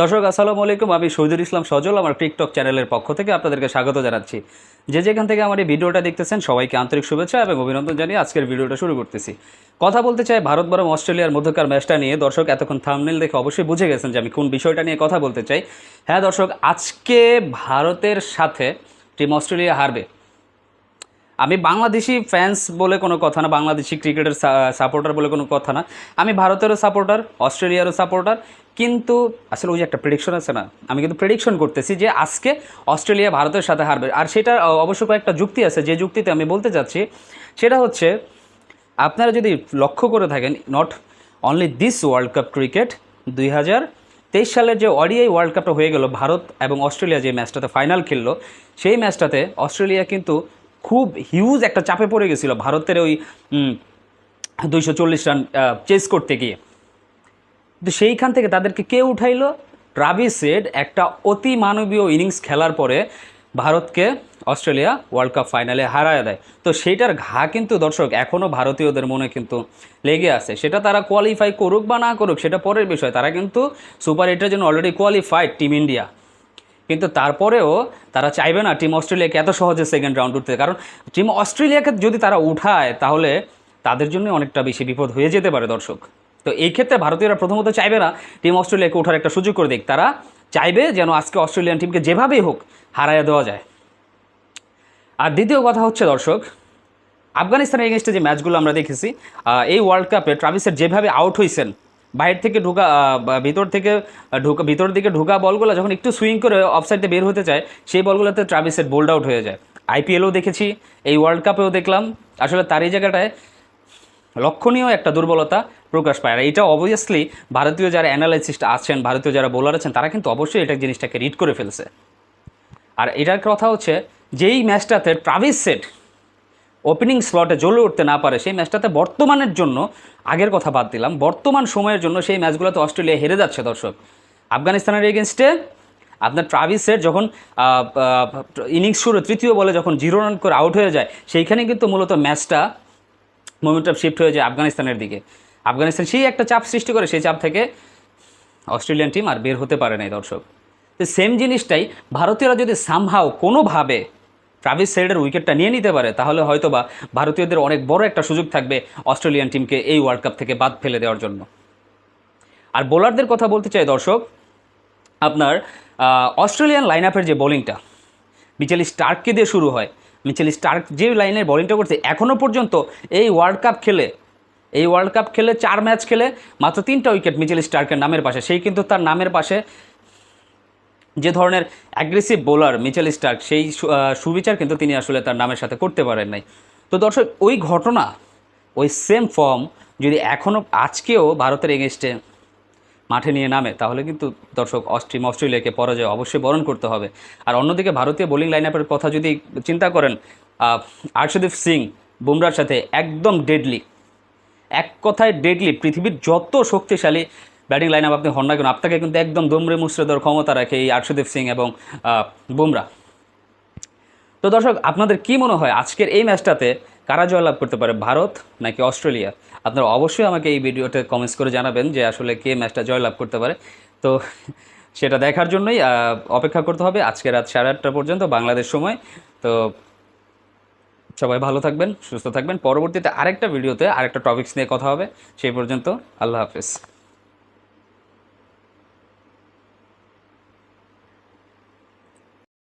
দর্শক, আসসালামু আলাইকুম। আমি শহীদুল ইসলাম সজল, আমার টিকটক চ্যানেলের পক্ষ থেকে আপনাদেরকে স্বাগত জানাচ্ছি। যে যেখান থেকে আমার এই ভিডিওটা দেখতেছেন, সবাইকে আন্তরিক শুভেচ্ছা এবং অভিনন্দন জানিয়ে আজকের ভিডিওটা শুরু করতেছি। কথা বলতে চাই ভারত বরং অস্ট্রেলিয়ার মধ্যকার ম্যাচটা নিয়ে। দর্শক, এতক্ষণ থামনেল দেখে অবশ্যই বুঝে গেছেন যে আমি কোন বিষয়টা নিয়ে কথা বলতে চাই। হ্যাঁ দর্শক, আজকে ভারতের সাথে টিম অস্ট্রেলিয়া হারবে। আমি বাংলাদেশি ফ্যান্স বলে কোনো কথা না, বাংলাদেশি ক্রিকেটের সাপোর্টার বলে কোনো কথা না। আমি ভারতেরও সাপোর্টার অস্ট্রেলিয়ারও সাপোর্টার কিন্তু আসলে ওই যে একটা প্রেডিকশন আছে না, আমি কিন্তু প্রেডিকশন করতেছি যে আজকে অস্ট্রেলিয়া ভারতের সাথে হারবে। আর সেটা অবশ্য কয়েকটা যুক্তি আছে, যে যুক্তিতে আমি বলতে চাচ্ছি, সেটা হচ্ছে আপনারা যদি লক্ষ্য করে থাকেন not only this world cup cricket দুই তেইশ সালের যে ওডিআই ওয়ার্ল্ড কাপটা হয়ে গেল, ভারত এবং অস্ট্রেলিয়া যে ম্যাচটাতে ফাইনাল খেললো, সেই ম্যাচটাতে অস্ট্রেলিয়া কিন্তু খুব হিউজ একটা চাপে পড়ে গেছিল, ভারতের ওই দুইশো চল্লিশ রান চেস করতে গিয়ে। কিন্তু সেইখান থেকে তাদেরকে কে উঠাইলো? হেড একটা অতি মানবীয় ইনিংস খেলার পরে ভারতকে অস্ট্রেলিয়া ওয়ার্ল্ড কাপ ফাইনালে হারায় দেয়। তো সেইটার ঘা কিন্তু দর্শক এখনও ভারতীয়দের মনে কিন্তু লেগে আছে। সেটা তারা কোয়ালিফাই করুক বা না করুক, সেটা পরের বিষয়। তারা কিন্তু সুপার এইটের জন্য অলরেডি কোয়ালিফাইড টিম ইন্ডিয়া কিন্তু তারপরেও তারা চাইবে না টিম অস্ট্রেলিয়াকে এত সহজে সেকেন্ড রাউন্ড উঠতে। কারণ টিম অস্ট্রেলিয়াকে যদি তারা উঠায়, তাহলে তাদের জন্য অনেকটা বেশি বিপদ হয়ে যেতে পারে দর্শক। তো এই ক্ষেত্রে ভারতীয়রা প্রথমত চাইবে না টিম অস্ট্রেলিয়াকে ওঠার একটা সুযোগ করে দিক। তারা চাইবে যেন আজকে অস্ট্রেলিয়ান টিমকে যেভাবেই হোক হারাইয়া দেওয়া যায়। আর দ্বিতীয় কথা হচ্ছে, দর্শক, আফগানিস্তানের এগেনস্টে যে ম্যাচগুলো আমরা দেখেছি এই ওয়ার্ল্ড কাপে ট্রাভিসের যেভাবে আউট হয়েছেন বাইরে থেকে ঢোকা ভিতর থেকে ঢোকা, ভিতর দিকে ঢোকা বলগুলো যখন একটু সুইং করে অফসাইডে বের হতে চায়, সেই বলগুলোতে ট্রাভিসের বোল্ড আউট হয়ে যায়। আইপিএলও দেখেছি, এই ওয়ার্ল্ড কাপেও দেখলাম। আসলে তার এই জায়গাটায় লক্ষণীয় একটা দুর্বলতা প্রকাশ পায়। আর এটা অবভিয়াসলি ভারতীয় যারা অ্যানালাইসিস্ট আছেন, ভারতীয় যারা বোলার আছেন, তারা কিন্তু অবশ্যই এটা জিনিসটাকে রিড করে ফেলছে। আর এটার কথা হচ্ছে, যেই ম্যাচটাতে ট্রাভিস সেট ওপেনিং স্লটে জ্বলে উঠতে না পারে, সেই ম্যাচটাতে বর্তমানের জন্য, আগের কথা বাদ দিলাম, বর্তমান সময়ের জন্য সেই ম্যাচগুলোতে অস্ট্রেলিয়া হেরে যাচ্ছে দর্শক। আফগানিস্তানের এগেনস্টে আপনার ট্রাভিস সেট যখন ইনিংস শুরু, তৃতীয় বলে যখন জিরো রান করে আউট হয়ে যায়, সেইখানে কিন্তু মূলত ম্যাচটা মোমেন্টাম শিফট হয়ে যায় আফগানিস্তানের দিকে। আফগানিস্তান সেই একটা চাপ সৃষ্টি করে, সেই চাপ থেকে অস্ট্রেলিয়ান টিম আর বের হতে পারে নাই দর্শক। তো সেম জিনিসটাই ভারতীয়রা যদি সামহাও কোনোভাবে ট্রাভিস সেডের উইকেটটা নিয়ে নিতে পারে, তাহলে হয়তো বা ভারতীয়দের অনেক বড় একটা সুযোগ থাকবে অস্ট্রেলিয়ান টিমকে এই ওয়ার্ল্ড কাপ থেকে বাদ ফেলে দেওয়ার জন্য। আর বোলারদের কথা বলতে চাই দর্শক, আপনার অস্ট্রেলিয়ান লাইন আপের যে বোলিংটা মিচেল স্টার্ককে দিয়ে শুরু হয়। মিচেল স্টার্ক যে লাইনে বোলিংটা করছে এখনও পর্যন্ত এই ওয়ার্ল্ড কাপ খেলে, এই ওয়ার্ল্ড কাপ খেলে চার ম্যাচ খেলে মাত্র তিনটা উইকেট মিচেল স্টার্কের নামের পাশে। সেই কিন্তু তার নামের পাশে যে ধরনের অ্যাগ্রেসিভ বোলার মিচেল স্টার্ক, সেই সুবিচার কিন্তু তিনি আসলে তার নামের সাথে করতে পারেন নাই। তো দর্শক, ওই ঘটনা, ওই সেম ফর্ম যদি এখনও আজকেও ভারতের এগেনস্টে মাঠে নিয়ে নামে, তাহলে কিন্তু দর্শক অস্ট্রিম অস্ট্রেলিয়াকে পরাজয় অবশ্যই বরণ করতে হবে। আর অন্যদিকে ভারতীয় বোলিং লাইন আপের কথা যদি চিন্তা করেন আর্শদীপ সিং বুমরার সাথে একদম ডেডলি এক কথায় ডেডলি পৃথিবীর যত শক্তিশালী ব্যাটিং লাইন আপ আপনি হন না কেন, আপনাকে কিন্তু একদম দমরে মুসরে দেওয়ার ক্ষমতা রাখে এই আর্শদীপ সিং এবং বুমরা তো দর্শক, আপনাদের কি মনে হয় আজকের এই ম্যাচটাতে কারা জয়লাভ করতে পারে, ভারত নাকি অস্ট্রেলিয়া? আপনারা অবশ্যই আমাকে এই ভিডিওটা কমেন্টস করে জানাবেন যে আসলে কে ম্যাচটা জয়লাভ করতে পারে। তো সেটা দেখার জন্যই অপেক্ষা করতে হবে আজকে রাত সাড়ে আটটা পর্যন্ত বাংলাদেশ সময়। তো সবাই ভালো থাকবেন, সুস্থ থাকবেন। পরবর্তীতে আরেকটা ভিডিওতে আরেকটা টপিক্স নিয়ে কথা হবে। সেই পর্যন্ত আল্লাহ হাফেজ।